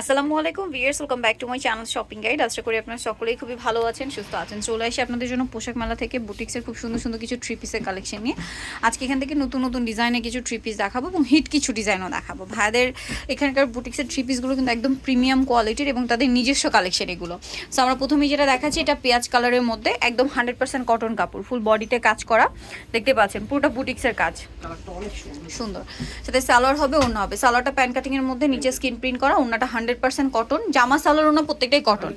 আসসালামু আলাইকুম viewers welcome back to my channel shopping guide. আশা করি আপনারা সকলেই খুবই ভালো আছেন, সুস্থ আছেন। চলে আসি আপনাদের জন্য পোশাক মেলা থেকে বুটিক্সের খুব সুন্দর সুন্দর কিছু থ্রি পিসের কালেকশন নিয়ে। আজকে এখান থেকে নতুন নতুন ডিজাইনের কিছু থ্রি পিস দেখাবো এবং হিট কিছু ডিজাইনও দেখাবো। ভাইদের এখানকার বুটিক্সের থ্রি পিসগুলো কিন্তু একদম প্রিমিয়াম কোয়ালিটির এবং তাদের নিজস্ব কালেকশন এগুলো। সো আমরা প্রথমেই যেটা দেখাচ্ছি, এটা পেঁয়াজ কালারের মধ্যে একদম হান্ড্রেড পার্সেন্ট কটন কাপড় ফুল বডিতে কাজ করা। দেখতে পাচ্ছেন, পুরোটা বুটিক্সের কাজ। সুন্দর। সাথে সালোয়ার হবে অন্য হবে। সালোয়ারটা প্যান কাটিংয়ের মধ্যে নিচে স্কিন প্রিন্ট করা অন্যটা হান্ড্রেড পার্সেন্ট কটন জামা সালোয়ার ওনা প্রত্যেকটাই কটন।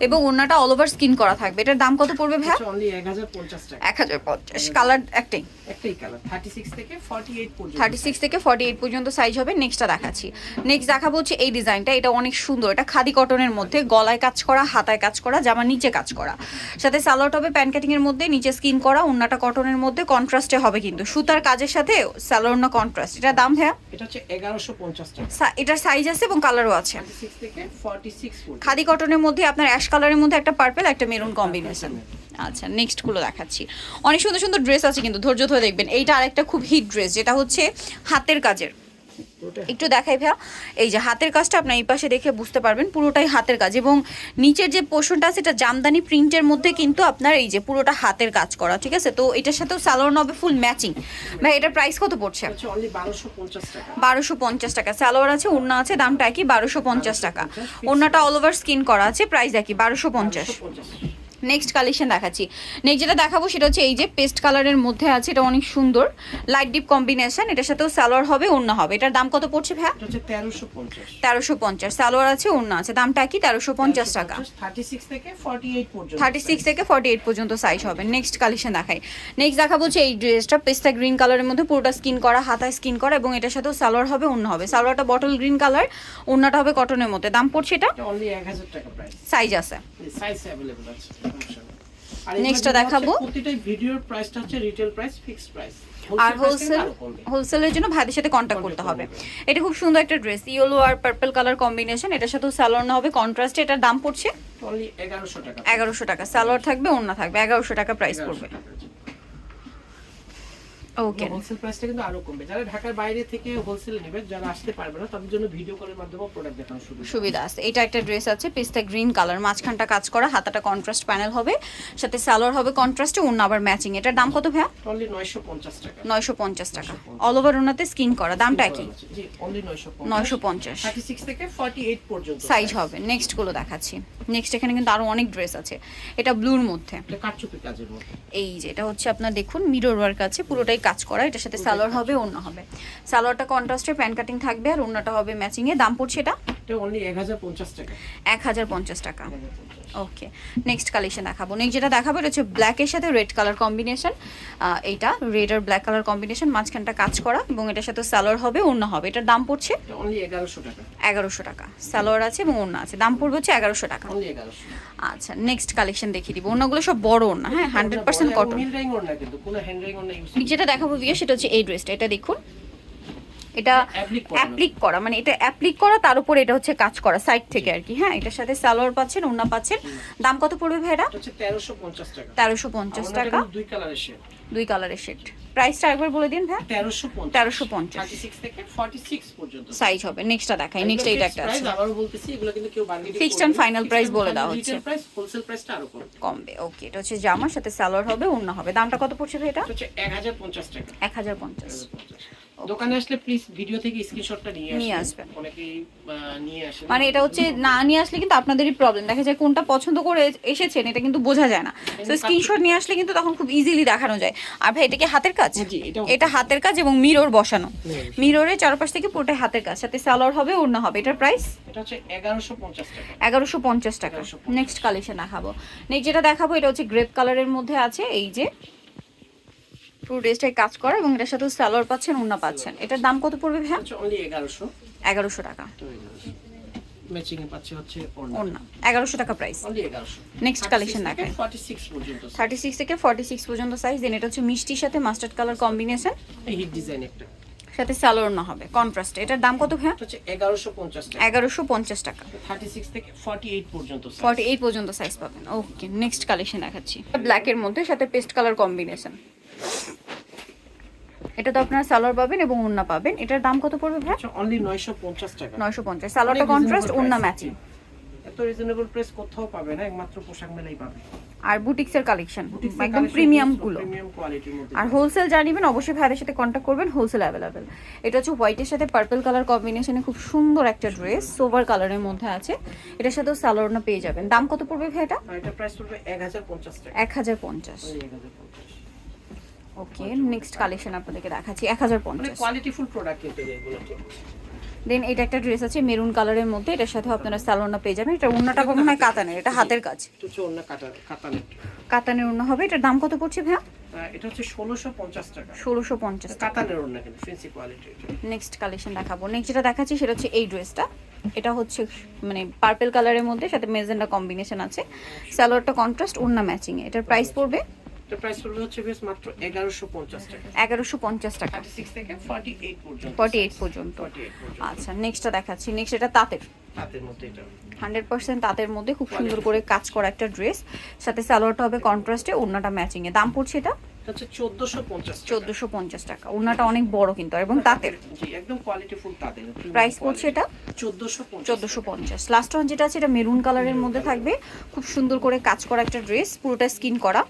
এবং ওনাটা অল ওভার স্কিন করা থাকবে। এটার দাম কত পড়বে ভাই অনলি 1050 টাকা। এক হাজার পঞ্চাশ। কালার একটাই। একটাই কালার 36 থেকে 48 পর্যন্ত থার্টি সিক্স থেকে ফর্টি এইট পর্যন্ত সাইজ হবে। নেক্সটটা দেখাচ্ছি। নেক্সট দেখাবো হচ্ছে এই ডিজাইনটা এটা অনেক সুন্দর। এটা খাদি কটনের মধ্যে। গলায় কাজ করা হাতায় কাজ করা জামা নিচে কাজ করা। সাথে সালোয়ার হবে প্যান কাটিং এর মধ্যে নিচে স্কিন করা ওনাটা কটনের মধ্যে। কন্ট্রাস্টে হবে কিন্তু। সুতার কাজের সাথে সালোয়ার কন্ট্রাস্ট এটা দাম ভাইয়া? এটা হচ্ছে 1150 টাকা। সা- এটার সাইজ আছে এবং কালারও আছে। 36 থেকে? 46 খাদি কটনের মধ্যে আপনার অ্যাশ কালারের মধ্যে একটা পার্পেল একটা মেরুন কম্বিনেশন আচ্ছা নেক্সটগুলো দেখাচ্ছি। অনেক সুন্দর সুন্দর ড্রেস আছে কিন্তু ধৈর্য ধরে দেখবেন। এইটা আরেকটা খুব হিট ড্রেস যেটা হচ্ছে হাতের কাজের। একটু দেখাই ভাইয়া। এই যে হাতের কাজটা আপনার এই পাশে দেখে বুঝতে পারবেন পুরোটাই হাতের কাজ এবং নিচের যে পোর্শনটা আছে এটা জামদানি প্রিন্টের মধ্যে কিন্তু আপনার এই যে পুরোটা হাতের কাজ করা ঠিক আছে? তো এটার সাথেও সালোয়ার হবে ফুল ম্যাচিং ভাই এটার প্রাইস কত পড়ছে? হচ্ছে 1250 টাকা। বারোশো পঞ্চাশ টাকা। সালোয়ার আছে ওড়না আছে দামটা একই বারোশো পঞ্চাশ টাকা। ওড়নাটা অল ওভার স্কিন করা আছে প্রাইস একই বারোশো পঞ্চাশ। 1250 নেক্সট কালেকশন দেখাচ্ছি। নেক্সট যেটা দেখাবো সেটা হচ্ছে এই যে পেস্ট কালারের মধ্যে আছে এটা অনেক সুন্দর। লাইট ডিপ কম্বিনেশন এটার সাথেও সালোয়ার হবে ওড়না হবে। এটার দাম কত পড়ছে ভাই তেরোশো পঞ্চাশ। সালোয়ার আছে ওড়না আছে। দামটা কি? তেরোশো পঞ্চাশ টাকা। থার্টি সিক্স থেকে ফর্টি এইট পর্যন্ত সাইজ হবে। নেক্সট কালেকশন দেখাই। নেক্সট দেখাবো যে এই ড্রেসটা পেস্টটা গ্রিন কালারের মধ্যে পুরোটা স্কিন করা হাতায় স্কিন করা এবং এটার সাথেও সালোয়ার হবে অন্য হবে। সালোয়ারটা বটল গ্রিন কালার ওড়নাটা হবে কটনের মধ্যে। দাম পড়ছে এটা? সাইজ আছে। সমস্যা নেই। আর Next এগুলো টা দেখাবো। প্রতিটা ভিডিওর প্রাইসটা হচ্ছে রিটেল প্রাইস ফিক্সড প্রাইস আর হোলসেল হোলসেলের জন্য ভাইদের সাথে কন্ট্যাক্ট করতে হবে। এটা খুব সুন্দর একটা ড্রেস ইয়েলো আর পার্পল কালার কম্বিনেশন এটার সাথেও স্যালোর না হবে কন্ট্রাস্টে এটার দাম পড়ছে এগারোশো টাকা। এগারোশো টাকা। স্যালোর থাকবে অন্য থাকবে। এগারোশো টাকা প্রাইস পড়বে। ওকে হোলসেল প্রাইসটা কিন্তু আরও কমবে। যারা ঢাকার বাইরে থেকে হোলসেল নেবে যারা আসতে পারবে না তাদের জন্য ভিডিও কলের মাধ্যমে প্রোডাক্ট দেখানো শুরু সুবিধা আছে। এটা একটা ড্রেস আছে পিস্তা গ্রিন কালার মাঝখানটা কাজ করা হাতাটা কন্ট্রাস্ট প্যানেল হবে সাথে সালোয়ার হবে কন্ট্রাস্টে আবার ম্যাচিং এটার দাম কত ভাইয়া? অনলি 950 টাকা। অল ওভার ওনাতে স্কিন করা দামটা কি? জি অনলি 950 নয়শো পঞ্চাশ। 36 থেকে 48 পর্যন্ত সাইজ হবে। নেক্সটগুলো দেখাচ্ছি। নেক্সট এখানে কিন্তু আরও অনেক ড্রেস আছে। এটা ব্লুর মধ্যে। এটা কাটচুপি কাজের মধ্যে। এই যে এটা হচ্ছে আপনার দেখুন মিরর ওয়ার্ক আছে পুরোটাই কাজ করা এটার সাথে সালোয়ার হবে অন্য হবে। সালোয়ারটা কন্ট্রাস্টের প্যান কাটিং থাকবে আর অন্যটা হবে ম্যাচিংয়ে দাম পড়ছে এটা এটা অনলি 1050 টাকা। ওকে নেক্সট কালেকশন দেখাবো। নেক্সট যেটা দেখাবো এটা হচ্ছে ব্ল্যাকের সাথে রেড কালার কম্বিনেশন এইটা রেড আর ব্ল্যাক কালার কম্বিনেশন মাঝখানটা কাজ করা এবং এটার সাথে সালোয়ার হবে অন্য হবে। এটার দাম পড়ছে অনলি 1100 টাকা। এগারোশো টাকা। সালোয়ার আছে এবং অন্য আছে। দাম পড়বে হচ্ছে এগারোশো টাকা। অনলি 1100 আচ্ছা নেক্সট কালেকশন দেখিয়ে দিব। অন্যগুলো সব বড় ওড়না হ্যাঁ হান্ড্রেড পার্সেন্ট কটন যেটা দেখাবো দিয়ে সেটা হচ্ছে এই ড্রেসটা এটা দেখুন। এটা অ্যাপ্লিক করা করা মানে এটা অ্যাপ্লিক করা তার উপর এটা হচ্ছে কাজ করা সাইড থেকে আর কি হ্যাঁ? এটার সাথে সালোয়ার পাচ্ছেন ওড়না পাচ্ছেন। দাম কত পড়বে ভাইরা এটা হচ্ছে 1350 টাকা। তেরোশো পঞ্চাশ টাকা। দুই কালারের শেড শেড প্রাইসটা একবার বলে দিন ভাই 1350 তেরোশো পঞ্চাশ। 36 থেকে 46 পর্যন্ত। সাইজ হবে। নেক্সটটা দেখাই। নেক্সট এইটা একটা আছে। প্রাইস আবারও বলতেছি এগুলো কিন্তু কেউ bargaining Fixed and final price বলে দেওয়া হচ্ছে। রিটেল প্রাইস হোলসেল প্রাইসটা আরও কম কমবে। ওকে এটা হচ্ছে জামার সাথে সালোয়ার হবে অন্য হবে। দামটা কত পড়ছে ভাই এটা? এটা হচ্ছে 1050 টাকা। এক হাজার পঞ্চাশ। দোকানে আসলে প্লিজ ভিডিও থেকে স্ক্রিনশটটা নিয়ে নিয়ে আসবেন। অনেকেই নিয়ে আসেন মানে এটা হচ্ছে না নিয়ে আসলে কিন্তু আপনাদেরই প্রবলেম দেখা যায় কোনটা পছন্দ করে এসেছেন এটা কিন্তু বোঝা যায় না। তো স্ক্রিনশট নিয়ে আসলে কিন্তু তখন খুব ইজিলি দেখানো যায়। আর ভাই এটা কি হাতের কাজ? এটা হাতের কাজ। এবং মিরর বসানো। মিররের চারপাশ থেকে পুরোটাই হাতের কাজ। সাথে সালোয়ার হবে অন্য হবে। এটার প্রাইস এটা হচ্ছে 1150 টাকা। এগারোশো পঞ্চাশ টাকা। নেক্সট কালেকশন দেখাবো। নেক্সট যেটা দেখাবো এটা হচ্ছে গ্রেপ কালারের মধ্যে আছে। এই যে পুরো ড্রেসটাই কাজ করা এবং এটার সাথে সালোয়ার পাচ্ছেন ওন্না পাচ্ছেন। এটার দাম কত পড়বে এটা অনলি 1100 এগারোশো। টাকা। তো ম্যাচিং এ পাচ্ছে হচ্ছে ওন্না এগারোশো টাকা প্রাইস অনলি 1100 নেক্সট কালেকশন দেখায় 46 পর্যন্ত থার্টি সিক্স থেকে ফর্টি সিক্স পর্যন্ত সাইজ দেন এটা হচ্ছে মিষ্টির সাথে মাস্টার্ড কালার কম্বিনেশন এই হিট ডিজাইন একটা। সাথে সালোয়ার না হবে কন্ট্রাস্ট এটার দাম কত ভাইয়া? হচ্ছে 1150 টাকা। এগারোশো পঞ্চাশ টাকা। 36 থেকে 48 পর্যন্ত size। ফর্টি এইট পর্যন্ত সাইজ পাবেন। ওকে নেক্সট কালেকশন দেখাচ্ছি। ব্ল্যাকের মধ্যে সাথে পেস্ট কালার কম্বিনেশন এটা তো আপনারা সালোয়ার পাবেন এবং ওন্না পাবেন। এটার দাম কত পড়বে ভাই? অনলি নয়শো পঞ্চাশ টাকা। নয়শো পঞ্চাশ। সালোয়ারটা কন্ট্রাস্ট ওন্না ম্যাচিং এত রিজনেবল প্রাইস কোথাও পাবে না একমাত্র পোশাক মেলাই পাবে। আর বুটিক্সের কালেকশন একদম প্রিমিয়ামগুলো। প্রিমিয়াম কোয়ালিটির মধ্যে। আর হোলসেল জানিবেন অবশ্যই ভাইদের সাথে কন্ট্যাক্ট করবেন হোলসেল অ্যাভেলেবেল এটা হচ্ছে হোয়াইটের সাথে পার্পল কালার কম্বিনেশনে খুব সুন্দর একটা ড্রেস সোভার কালারের মধ্যে আছে। এটার সাথেও সালোয়ারনা পেয়ে যাবেন। দাম কত পড়বে ভাই এটা? এটা প্রাইস পড়বে এক হাজার পঞ্চাশ টাকা। এক হাজার পঞ্চাশ। Only 1050 ওকে নেক্সট কালেকশন আপনাদেরকে দেখাচ্ছি এক হাজার মানে পঞ্চাশ কোয়ালিটি ফুল প্রোডাক্ট কিন্তু এগুলো দেন এটা একটা ড্রেস আছে মেরুন কালারের মধ্যে এটার সাথে আপনারা সালোয়ারনা পেয়ে যাবেন। এটা উন্নাটা মনে হয় কাতানের এটা হাতের কাজ। কাতানের। কাতানের হবে এটার দাম কত পড়ছে ভাইয়া? এটা হচ্ছে ষোলোশো পঞ্চাশ টাকা। ষোলোশো পঞ্চাশ টাকা। কাতানের অন্য কিন্তু ফেন্সি কোয়ালিটি নেক্সট কালেকশন দেখাবো। নেক্সট যেটা দেখাচ্ছি সেটা হচ্ছে এই ড্রেসটা এটা হচ্ছে মানে পার্পল কালারের মধ্যে সাথে মেজেন্ডা কম্বিনেশন আছে। সালোয়ারটা কন্ট্রাস্ট ওন্না ম্যাচিং এটার প্রাইস পড়বে এটা প্রাইস হচ্ছে বেশ মাত্র টাকা। থেকে পর্যন্ত। আচ্ছা নেক্সটটা দেখাচ্ছি। নেক্সট এটা তাঁতের। হাতের মধ্যে এটা। তাঁতের মধ্যে খুব সুন্দর করে কাজ করা একটা ড্রেস সাথে সালোয়ারটা হবে কন্ট্রাস্টে ওন্নাটা ম্যাচিং এ। দাম পড়ছে এটা? হচ্ছে চোদ্দোশো পঞ্চাশ চোদ্দোশো পঞ্চাশ টাকা। ওন্নাটা অনেক বড় কিন্তু এবং তাঁতের জি একদম প্রাইস পড়ছে এটা? চোদ্দোশো চোদ্দোশো পঞ্চাশ। লাস্ট ওয়ান যেটা আছে এটা মেরুন কালারের মধ্যে থাকবে। খুব সুন্দর করে কাজ করা একটা ড্রেস পুরোটা স্কিন করা।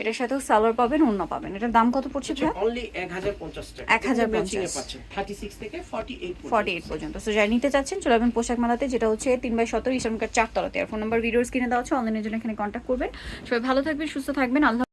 এটার সাথেও সালোয়ার পাবেন অন্য পাবেন। এটার দাম কত পড়ছে ভাই? অনলি এক হাজার পঞ্চাশ টাকা। 1050 পাচ্ছেন থার্টি সিক্স থেকে ফর্টি এইট ফর্টি এইট পর্যন্ত। সো যারা নিতে চাচ্ছেন চলে আসবেন পোশাক মালাতে যেটা হচ্ছে তিন বাই সতেরো ইসলামকার চারতলাতে। আর ফোন নাম্বার ভিডিওস কিনে দেওয়া হচ্ছে অনলাইনের জন্য এখানে কন্ট্যাক্ট করবেন। সবাই ভালো থাকবেন সুস্থ থাকবেন। আল্লাহ